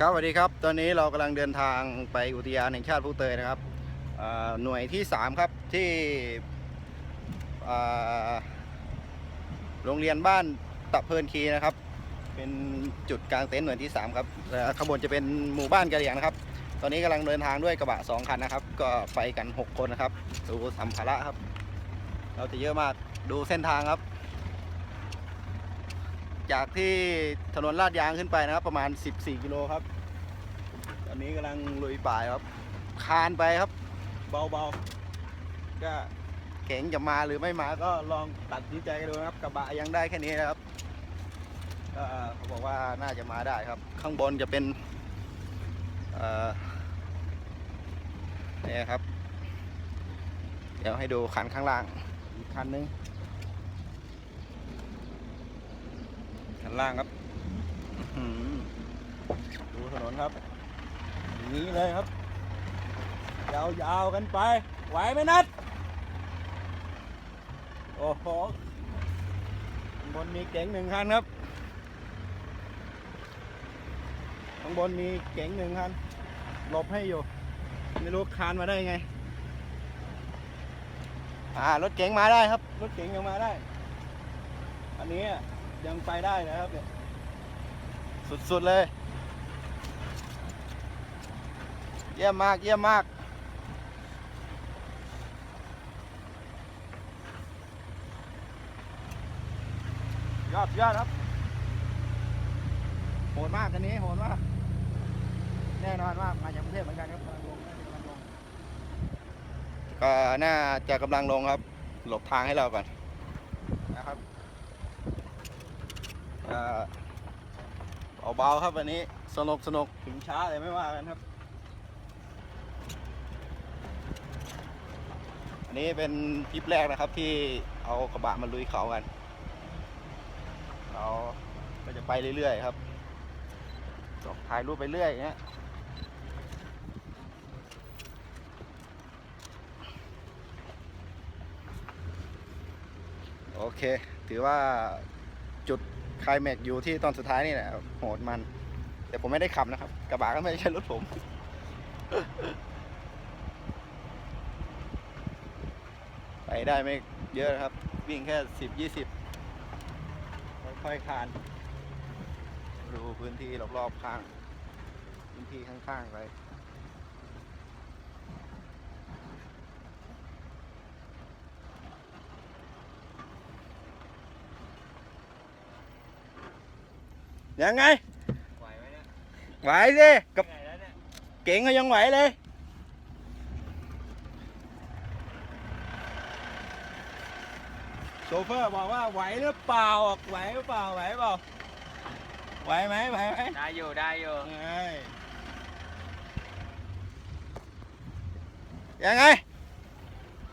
ครับสวัสดีครับ ตอนนี้เรากำลังเดินทางไปอุทยานแห่งชาติผู้เตยนะครับหน่วยที่ 3 ครับที่โรงเรียนบ้านตะเพินคีนะครับ เป็นจุดกลางเต็นท์หน่วยที่ 3 ครับข้างบนจะเป็นหมู่บ้านกระเหรี่ยงนะครับ ตอนนี้กำลังเดินทางด้วยกระบะ 2 คันนะครับ ก็ไปกัน 6 คนนะครับ ดูสัมภาระครับ เราจะเยอะมากดูเส้นทางครับ จากที่ถนนลาดยางขึ้นไปนะครับ ประมาณ 14 กิโลครับ ตอนนี้กำลังลุยป่ายครับ คานไปครับ เบาๆ ก็เก๋งจะมาหรือไม่มาก็ลองตัดสินใจกันดูนะครับ กระบะยังได้แค่นี้นะครับเขาบอกว่าน่าจะมาได้ครับ ข้างบนจะเป็นเนี่ยครับ เดี๋ยวให้ดูคันข้างล่างอีกคันนึง ข้าง ล่างครับดูถนนครับนี้เลยครับ ยาวๆกันไป ไหวไหมนัด โอ้โหบนมีเก๋งหนึ่งคันครับข้างบนมีเก๋งหนึ่งคันหลบให้อยู่ ไม่รู้คานมาได้ไง อ่ารถเก๋งมาได้ครับ รถเก๋งยังมาได้ อันนี้ ยังไปได้นะครับเนี่ยสุดๆเลย เยี่ยมมากเยี่ยมมากยอดยอดครับโหดมากคันนี้โหดมากแน่นอนมากมาจากกรุงเทพเหมือนกันครับกำลังลงกำลังลงก็น่าจะกำลังลงครับ หลบทางให้เราก่อน นะครับ เอ่อเบาๆครับวันนี้สนุกสนุกถึงช้าเลยไม่ว่ากันครับ อันนี้เป็นทริปแรกนะครับที่เอากระบะมาลุยเขากันเราก็จะไปเรื่อยๆครับถ่ายรูปไปเรื่อยอย่างเงี้ยโอเค ถือว่าจุด คลายแม็กซ์อยู่ที่ตอนสุดท้ายนี่แหละโหดมัน แต่ผมไม่ได้ขับนะครับ กระบะก็ไม่ใช่รถผม ไปได้ไม่เยอะนะครับ วิ่งแค่สิบยี่สิบค่อยๆคานดูพื้นที่รอบๆข้าง พื้นที่ข้างๆไป ยังไง ไหวไหมเนี่ยไหวสิกับเหนื่อยแล้วเนี่ยเก๋งก็ยังไหวเลย โชเฟอร์บอกว่าไหวหรือเปล่าไหวหรือเปล่าไหวเปล่าไหวไหมไหวไหมได้อยู่ได้อยู่เอ้ยยังไง